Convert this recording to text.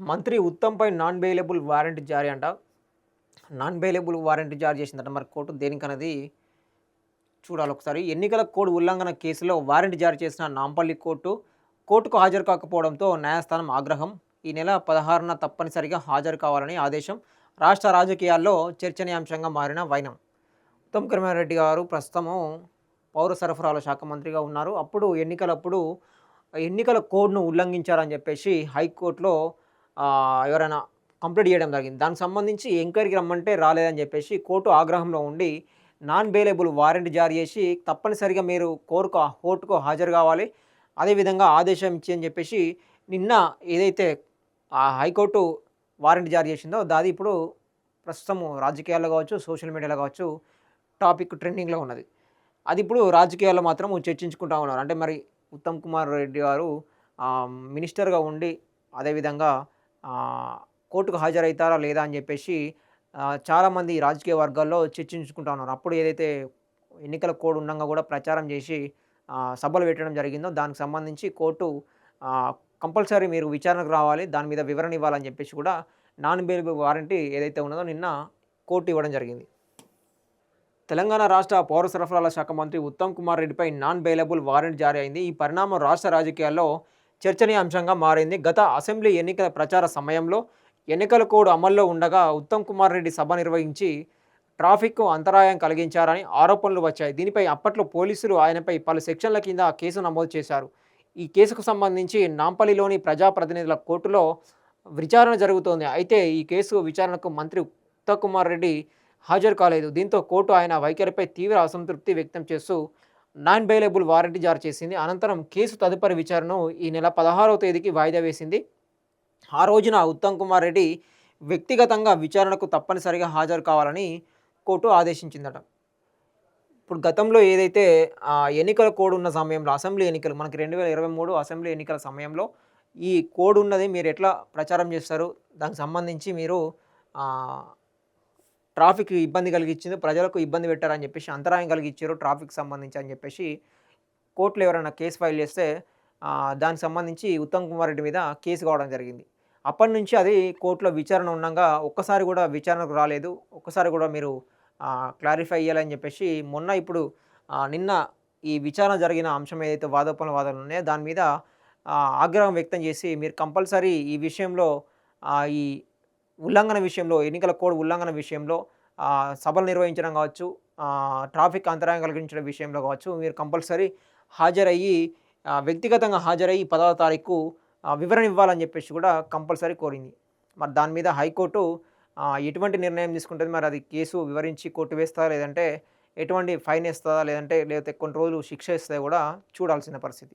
మంత్రి ఉత్తమ్పై non bailable warrant జారీ అంట. నాన్ బెయిలబుల్ వారెంట్ జారీ చేసిందట. మరి కోర్టు దేనికన్నది చూడాలి ఒకసారి. ఎన్నికల కోడ్ ఉల్లంఘన కేసులో వారెంట్ జారీ చేసిన నాంపల్లి కోర్టు కోర్టుకు హాజరు కాకపోవడంతో న్యాయస్థానం ఆగ్రహం. ఈ నెల పదహారున తప్పనిసరిగా హాజరు కావాలని ఆదేశం రాష్ట్ర రాజకీయాల్లో చర్చనీయాంశంగా మారిన వైనం. ఉత్తమ్ కుమార్ రెడ్డి గారు ప్రస్తుతము పౌర సరఫరాల శాఖ మంత్రిగా ఉన్నారు. అప్పుడు ఎన్నికలప్పుడు ఎన్నికల కోడ్ను ఉల్లంఘించారని చెప్పేసి హైకోర్టులో ఎవరైనా కంప్లీట్ చేయడం జరిగింది. దానికి సంబంధించి ఎంక్వైరీకి రమ్మంటే రాలేదని చెప్పేసి కోర్టు ఆగ్రహంలో ఉండి నాన్ బెయిలబుల్ వారెంట్ జారీ చేసి తప్పనిసరిగా మీరు కోర్టుకు కోర్టుకు హాజరు కావాలి. అదేవిధంగా ఆదేశం ఇచ్చి అని చెప్పేసి నిన్న ఏదైతే ఆ హైకోర్టు వారెంట్ జారీ చేసిందో దాది ఇప్పుడు ప్రస్తుతం రాజకీయాల్లో కావచ్చు సోషల్ మీడియాలో కావచ్చు టాపిక్ ట్రెండింగ్లో ఉన్నది. అది ఇప్పుడు రాజకీయాల్లో మాత్రం చర్చించుకుంటా ఉన్నారు. అంటే మరి ఉత్తమ్ కుమార్ రెడ్డి గారు మినిస్టర్గా ఉండి అదేవిధంగా కోర్టుకు హాజరవుతారా లేదా అని చెప్పేసి చాలామంది రాజకీయ వర్గాల్లో చర్చించుకుంటా ఉన్నారు. అప్పుడు ఏదైతే ఎన్నికల కోడ్ ఉండగా కూడా ప్రచారం చేసి సభలు పెట్టడం జరిగిందో దానికి సంబంధించి కోర్టు కంపల్సరీ మీరు విచారణకు రావాలి దాని మీద వివరణ ఇవ్వాలని చెప్పేసి కూడా నాన్ బెయిలబుల్ వారంటీ ఏదైతే ఉన్నదో నిన్న కోర్టు ఇవ్వడం జరిగింది. తెలంగాణ రాష్ట్ర పౌర సరఫరాల శాఖ మంత్రి ఉత్తమ్ కుమార్ రెడ్డిపై నాన్ బెయిలబుల్ వారెంట్ జారీ అయింది. ఈ పరిణామం రాష్ట్ర రాజకీయాల్లో చర్చనీయాంశంగా మారింది. గత అసెంబ్లీ ఎన్నికల ప్రచార సమయంలో ఎన్నికల కోడ్ అమల్లో ఉండగా ఉత్తమ్ కుమార్ రెడ్డి సభ నిర్వహించి ట్రాఫిక్ అంతరాయం కలిగించారని ఆరోపణలు వచ్చాయి. దీనిపై అప్పట్లో పోలీసులు ఆయనపై పలు సెక్షన్ల కింద కేసు నమోదు చేశారు. ఈ కేసుకు సంబంధించి నాంపల్లిలోని ప్రజాప్రతినిధుల కోర్టులో విచారణ జరుగుతోంది. అయితే ఈ కేసు విచారణకు మంత్రి ఉత్తమ్ కుమార్ రెడ్డి హాజరు కాలేదు. దీంతో కోర్టు ఆయన వైఖరిపై తీవ్ర అసంతృప్తి వ్యక్తం చేస్తూ నాన్ బెయిలబుల్ వారెంట్ జారీ చేసింది. అనంతరం కేసు తదుపరి విచారణను ఈ నెల పదహారవ తేదీకి వాయిదా వేసింది. ఆ రోజున ఉత్తమ్ కుమార్ రెడ్డి వ్యక్తిగతంగా విచారణకు తప్పనిసరిగా హాజరు కావాలని కోర్టు ఆదేశించిందట. ఇప్పుడు గతంలో ఏదైతే ఎన్నికల కోడ్ ఉన్న సమయంలో అసెంబ్లీ ఎన్నికలు మనకి రెండు వేల ఇరవై మూడు అసెంబ్లీ ఎన్నికల సమయంలో ఈ కోడ్ ఉన్నది మీరు ఎట్లా ప్రచారం చేస్తారు? దానికి సంబంధించి మీరు ట్రాఫిక్ ఇబ్బంది కలిగించింది ప్రజలకు ఇబ్బంది పెట్టారని చెప్పేసి అంతరాయం కలిగించారు ట్రాఫిక్ సంబంధించి అని చెప్పేసి కోర్టులో ఎవరైనా కేసు ఫైల్ చేస్తే దానికి సంబంధించి ఉత్తమ్ కుమార్ రెడ్డి మీద కేసు కావడం జరిగింది. అప్పటి నుంచి అది కోర్టులో విచారణ ఉండగా ఒక్కసారి కూడా విచారణకు రాలేదు. ఒక్కసారి కూడా మీరు క్లారిఫై చేయాలని చెప్పేసి మొన్న ఇప్పుడు నిన్న ఈ విచారణ జరిగిన అంశం ఏదైతే వాదోపన వాదనలు ఉన్నాయో దాని మీద ఆగ్రహం వ్యక్తం చేసి మీరు కంపల్సరీ ఈ విషయంలో ఈ ఉల్లంఘన విషయంలో ఎన్నికల కోడ్ ఉల్లంఘన విషయంలో సభలు నిర్వహించడం కావచ్చు ట్రాఫిక్ అంతరాయం కలిగించడం విషయంలో కావచ్చు మీరు కంపల్సరీ హాజరయ్యి వ్యక్తిగతంగా హాజరయ్యి పదవ తారీఖు వివరణ ఇవ్వాలని చెప్పేసి కూడా కంపల్సరీ కోరింది. మరి దాని మీద హైకోర్టు ఎటువంటి నిర్ణయం తీసుకుంటుంది? మరి అది కేసు వివరించి కోర్టు వేస్తా లేదంటే ఎటువంటి ఫైన్ వేస్తుందా లేదంటే లేకపోతే కొన్ని రోజులు శిక్ష ఇస్తే కూడా చూడాల్సిన పరిస్థితి.